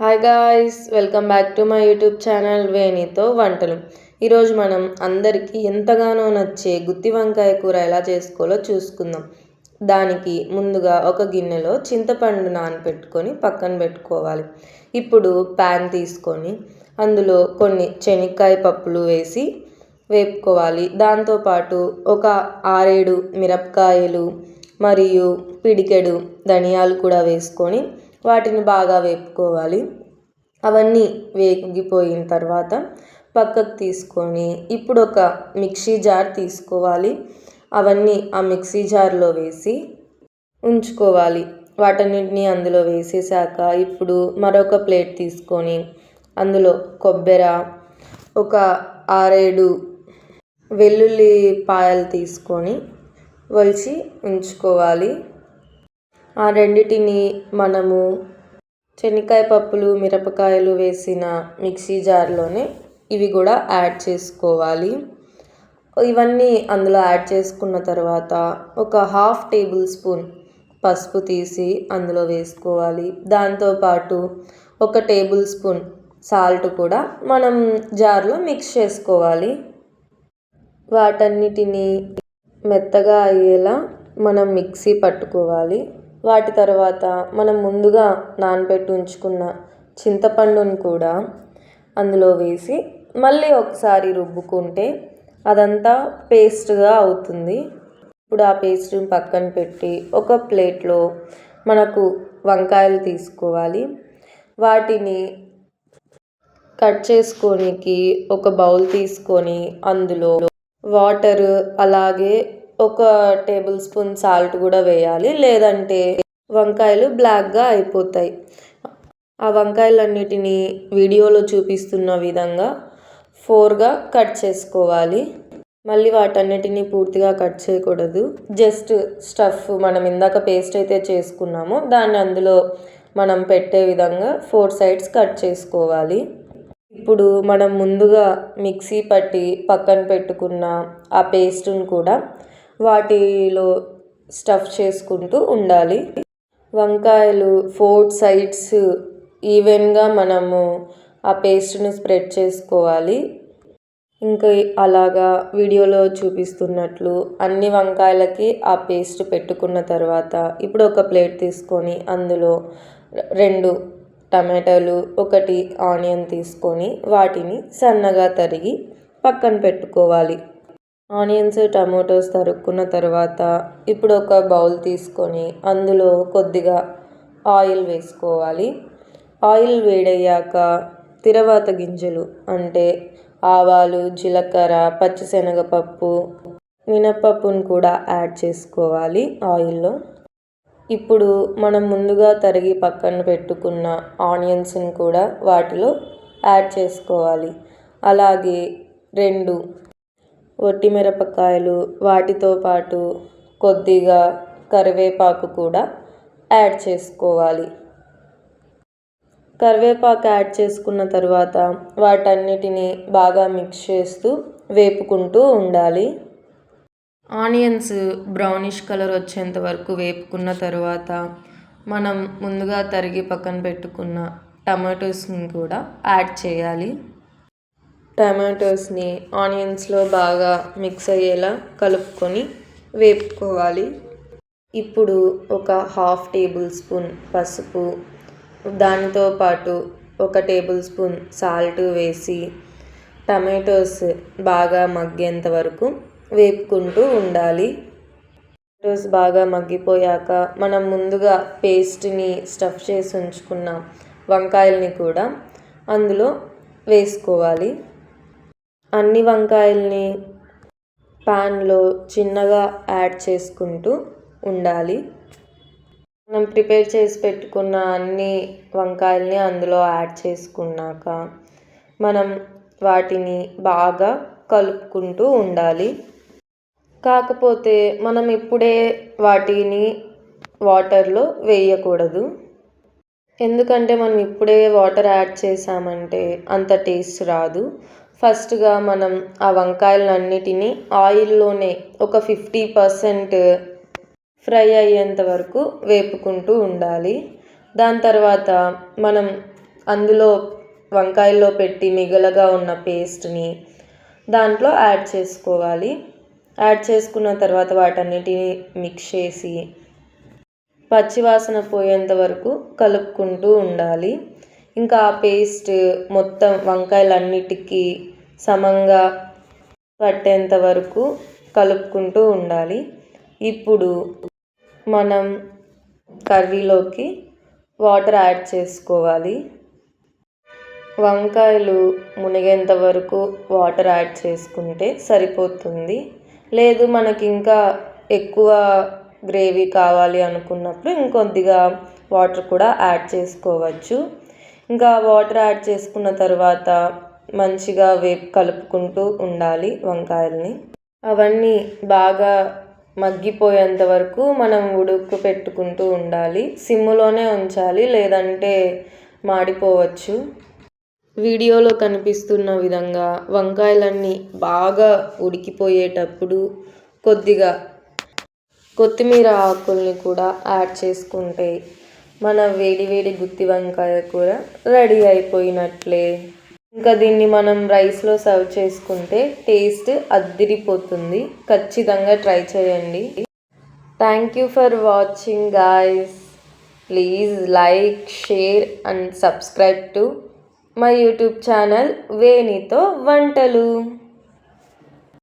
Hi guys welcome back to my YouTube channel వేణితో వంటలు ఈరోజు మనం అందరికీ ఎంతగానో నచ్చే గుత్తి వంకాయ కూర ఎలా చేసుకోవాలో చూసుకుందాం. దానికి ముందుగా ఒక గిన్నెలో చింతపండు నానబెట్టుకొని పక్కన పెట్టుకోవాలి. ఇప్పుడు ప్యాన్ తీసుకొని అందులో కొన్ని శనక్కాయ పప్పులు వేసి వేపుకోవాలి. దాంతోపాటు ఒక ఆరేడు మిరపకాయలు మరియు పిడికెడు ధనియాలు కూడా వేసుకొని వాటిని బాగా వేపుకోవాలి. అవన్నీ వేగిపోయిన తర్వాత పక్కకు తీసుకొని ఇప్పుడు ఒక మిక్సీ జార్ తీసుకోవాలి. అవన్నీ ఆ మిక్సీ జార్లో వేసి ఉంచుకోవాలి. వాటన్నిటిని అందులో వేసేసాక ఇప్పుడు మరొక ప్లేట్ తీసుకొని అందులో కొబ్బెర ఒక ఆరేడు వెల్లుల్లి పాయలు తీసుకొని వలిచి ఉంచుకోవాలి. ఆ రెండిటిని మనము శనగకాయ పప్పులు మిరపకాయలు వేసిన మిక్సీ జార్లోనే ఇవి కూడా యాడ్ చేసుకోవాలి. ఇవన్నీ అందులో యాడ్ చేసుకున్న తర్వాత ఒక హాఫ్ టేబుల్ స్పూన్ పసుపు తీసి అందులో వేసుకోవాలి. దాంతోపాటు ఒక టేబుల్ స్పూన్ సాల్ట్ కూడా మనం జార్లో మిక్స్ చేసుకోవాలి. వాటన్నిటిని మెత్తగా అయ్యేలా మనం మిక్సీ పట్టుకోవాలి. వాటి తర్వాత మనం ముందుగా నానబెట్టి ఉంచుకున్న చింతపండును కూడా అందులో వేసి మళ్ళీ ఒకసారి రుబ్బుకుంటే అదంతా పేస్ట్గా అవుతుంది. ఇప్పుడు ఆ పేస్ట్ని పక్కన పెట్టి ఒక ప్లేట్లో మనకు వంకాయలు తీసుకోవాలి. వాటిని కట్ చేసుకోనికి ఒక బౌల్ తీసుకొని అందులో వాటర్ అలాగే ఒక టేబుల్ స్పూన్ సాల్ట్ కూడా వేయాలి లేదంటే వంకాయలు బ్లాక్గా అయిపోతాయి. ఆ వంకాయలన్నిటిని వీడియోలో చూపిస్తున్న విధంగా ఫోర్గా కట్ చేసుకోవాలి. మళ్ళీ వాటన్నిటిని పూర్తిగా కట్ చేయకూడదు. జస్ట్ స్టఫ్ మనం ఇందాక పేస్ట్ అయితే చేసుకున్నామో దాన్ని అందులో మనం పెట్టే విధంగా ఫోర్ సైడ్స్ కట్ చేసుకోవాలి. ఇప్పుడు మనం ముందుగా మిక్సీ పట్టి పక్కన పెట్టుకున్న ఆ పేస్ట్ని కూడా వాటిలో స్టఫ్ చేసుకుంటూ ఉండాలి. వంకాయలు ఫోర్ సైడ్స్ ఈవెన్గా మనము ఆ పేస్ట్ను స్ప్రెడ్ చేసుకోవాలి. ఇంకా అలాగా వీడియోలో చూపిస్తున్నట్లు అన్ని వంకాయలకి ఆ పేస్ట్ పెట్టుకున్న తర్వాత ఇప్పుడు ఒక ప్లేట్ తీసుకొని అందులో రెండు టమాటాలు ఒకటి ఆనియన్ తీసుకొని వాటిని సన్నగా తరిగి పక్కన పెట్టుకోవాలి. ఆనియన్స్ టమాటోస్ తరుక్కున్న తర్వాత ఇప్పుడు ఒక బౌల్ తీసుకొని అందులో కొద్దిగా ఆయిల్ వేసుకోవాలి. ఆయిల్ వేడయ్యాక తిరవాత గింజలు అంటే ఆవాలు జీలకర్ర పచ్చిశనగపప్పు మినప్పప్పును కూడా యాడ్ చేసుకోవాలి ఆయిల్లో. ఇప్పుడు మనం ముందుగా తరిగి పక్కన పెట్టుకున్న ఆనియన్స్ని కూడా వాటిలో యాడ్ చేసుకోవాలి. అలాగే రెండు వట్టి మిరపకాయలు వాటితో పాటు కొద్దిగా కరివేపాకు కూడా యాడ్ చేసుకోవాలి. కరివేపాకు యాడ్ చేసుకున్న తర్వాత వాటన్నిటిని బాగా మిక్స్ చేస్తూ వేపుకుంటూ ఉండాలి. ఆనియన్స్ బ్రౌనిష్ కలర్ వచ్చేంత వరకు వేపుకున్న తర్వాత మనం ముందుగా తరిగి పక్కన పెట్టుకున్న టమాటోస్ని కూడా యాడ్ చేయాలి. టమాటోస్ని ఆనియన్స్లో బాగా మిక్స్ అయ్యేలా కలుపుకొని వేపుకోవాలి. ఇప్పుడు ఒక హాఫ్ టేబుల్ స్పూన్ పసుపు దానితో పాటు ఒక టేబుల్ స్పూన్ సాల్ట్ వేసి టమాటోస్ బాగా మగ్గేంత వరకు వేపుకుంటూ ఉండాలి. టమాటోస్ బాగా మగ్గిపోయాక మనం ముందుగా పేస్ట్ని స్టఫ్ చేసి ఉంచుకున్న వంకాయల్ని కూడా అందులో వేసుకోవాలి. అన్ని వంకాయల్ని పాన్లో చిన్నగా యాడ్ చేసుకుంటూ ఉండాలి. మనం ప్రిపేర్ చేసి పెట్టుకున్న అన్ని వంకాయల్ని అందులో యాడ్ చేసుకున్నాక మనం వాటిని బాగా కలుపుకుంటూ ఉండాలి. కాకపోతే మనం ఇప్పుడే వాటిని వాటర్లో వేయకూడదు. ఎందుకంటే మనం ఇప్పుడే వాటర్ యాడ్ చేసామంటే అంత టేస్ట్ రాదు. ఫస్ట్గా మనం ఆ వంకాయలన్నిటినీ ఆయిల్లోనే ఒక ఫిఫ్టీ పర్సెంట్ ఫ్రై అయ్యేంత వరకు వేపుకుంటూ ఉండాలి. దాని తర్వాత మనం అందులో వంకాయల్లో పెట్టి మిగలగా ఉన్న పేస్ట్ని దాంట్లో యాడ్ చేసుకోవాలి. యాడ్ చేసుకున్న తర్వాత వాటన్నిటిని మిక్స్ చేసి పచ్చివాసన పోయేంత వరకు కలుపుకుంటూ ఉండాలి. ఇంకా ఆ పేస్ట్ మొత్తం వంకాయలన్నిటికీ సమంగా పట్టేంత వరకు కలుపుకుంటూ ఉండాలి. ఇప్పుడు మనం కర్రీలోకి వాటర్ యాడ్ చేసుకోవాలి. వంకాయలు మునిగేంత వరకు వాటర్ యాడ్ చేసుకుంటే సరిపోతుంది. లేదు మనకి ఇంకా ఎక్కువ గ్రేవీ కావాలి అనుకున్నప్పుడు ఇంకొద్దిగా వాటర్ కూడా యాడ్ చేసుకోవచ్చు. ఇంకా వాటర్ యాడ్ చేసుకున్న తర్వాత మంచిగా వేపు కలుపుకుంటూ ఉండాలి వంకాయల్ని. అవన్నీ బాగా మగ్గిపోయేంత వరకు మనం ఉడుకు పెట్టుకుంటూ ఉండాలి. సిమ్లోనే ఉంచాలి లేదంటే మాడిపోవచ్చు. వీడియోలో కనిపిస్తున్న విధంగా వంకాయలన్నీ బాగా ఉడికిపోయేటప్పుడు కొద్దిగా కొత్తిమీర ఆకుల్ని కూడా యాడ్ చేసుకుంటే మన వేడి వేడి గుత్తి వంకాయ కూర రెడీ అయిపోయినట్లే. ఇంకా దీన్ని మనం రైస్లో సర్వ్ చేసుకుంటే టేస్ట్ అద్దిరిపోతుంది. ఖచ్చితంగా ట్రై చేయండి. Thank you for watching guys please like share and subscribe to my YouTube channel వేణితో వంటలు.